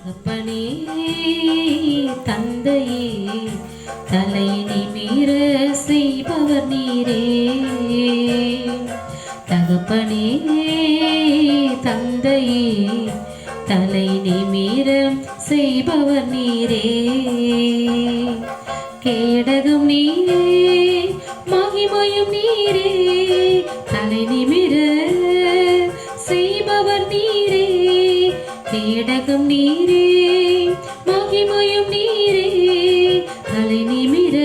தகப்பனே தந்தையே தலை நிமிர செய்பவர் நீரே. தகப்பனே தந்தையே தலை நிமிர செய்பவர் நீரே. கேடகம் நீரே மகிமையும் நீரே. தலை நிமிர செய்பவர் நீரே. தேடகம் நீரே மகிமையும் நீரே தலை நிமிர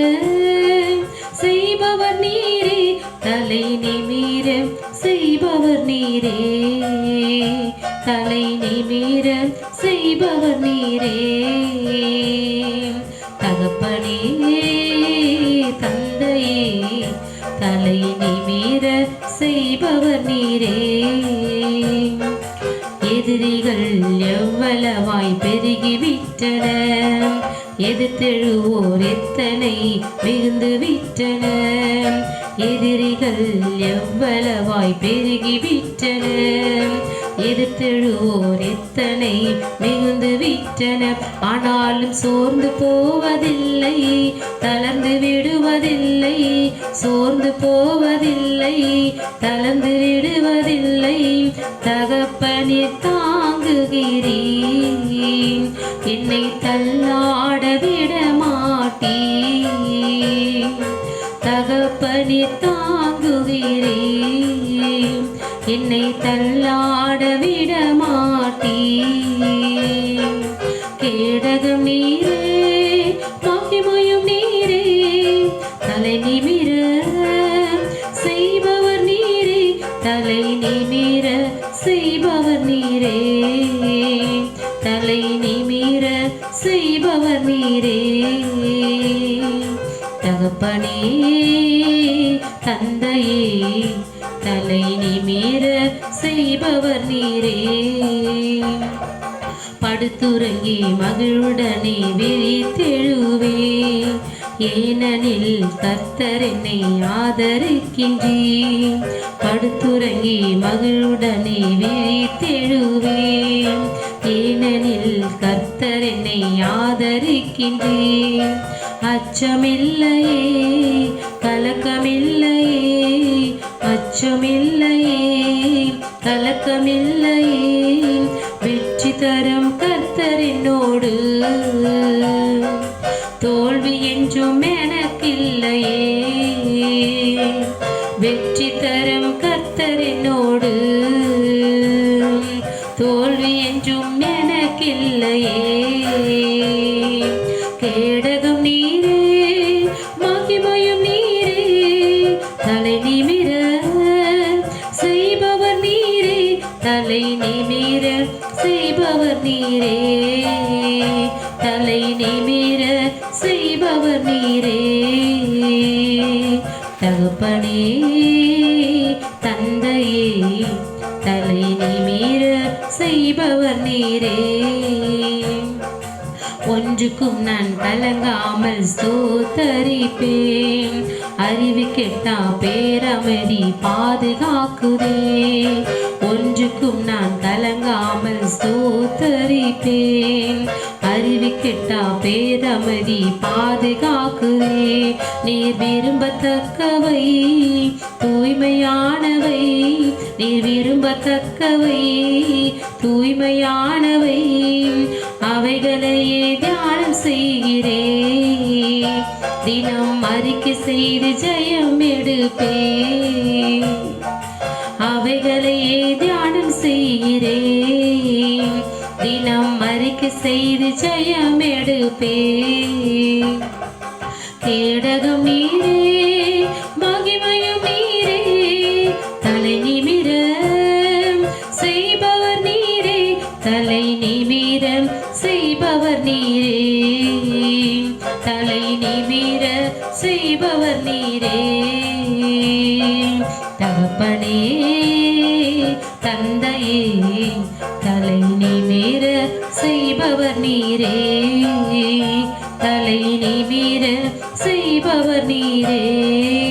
செய்பவர் நீரே தலை நிமிர செய்பவர் நீரே தலை நிமிர செய்பவர் நீரே. தகப்பனே தந்தையே தலை நிமிர செய்பவர் நீரே. எதிரிகள் எவ்வளவாய் பெருகிவிட்டன? எதிர்த்தெழுவோர் எத்தனை மிகுந்து விட்டன எதிரிகள் எவ்வளவாய் பெருகிவிட்டன? எதிர்த்தெழுவோர் எத்தனை மிகுந்து விட்டன ஆனாலும் சோர்ந்து போவதில்லை தளர்ந்து விடுவதில்லை சோர்ந்து போவதில்லை தளர்ந்து விடுவதில்லை. தகப்ப தகப்பனே தாங்குகிறேன். என்னை தள்ளாட விட மாட்டேன். தகப்பனே தாங்குகிறேன். என்னை தள்ளாட விட மாட்டேன். கேடகம் நீரே மகிமயம் நீரே தலை நிமிர தலை நிமிர செய்பவர் நீரே. தகப்பனே தந்தையே தலை நிமிர செய்பவர் நீரே. படுத்துறங்கி மகிழுடனே விரித்தெழுவே ஏனெனில் கர்த்தர் என்னை ஆதரிக்கின்றேன் படுத்துறங்கி மகிழுடனே விரித்தெழுவேன் ஏனெனில் கர்த்தர் என்னை ஆதரிக்கின்றேன் அச்சமில்லையே கலக்கமில்லையே அச்சமில்லையே கலக்கமில்லையே. வெற்றி தரும் கர்த்தர் என்னோடு செய்பவர் நீரே. தலை நிமிர செய்பவர் நீரே. தகப்பனே தந்தையே தலை நிமிர செய்பவர் நீரே. ஒன்றுக்கும் நான் கலங்காமல் ஸ்தோத்தரிப்பேன். அறிவு கெட்டா பேரமதி பாதுகாக்குதே. ஒன்றுக்கும் நான் திட்டா பேரமதி பாதுகாக்குதே நீர் விரும்பத்தக்கவை தூய்மையானவை. நீர் விரும்பத்தக்கவை தூய்மையானவை. அவைகளையே தியானம் செய்கிறே. தினம் அறிக்கை செய்து ஜெயம் எடுப்பே. அவைகளையே தியானம் செய்கிறேன் தினம் அறிக்கை செய்து ஜெயம் எடுப்பே கேடகம் நீரே மகிமயம் நீரே தலை நிமிர செய்பவர் நீரே தலை நிமிர செய்பவர் நீரே. தலை நிமிர செய்பவர் நீரே. தகப்பனே நீரே. தலை நிமிர செய்பவர் நீரே.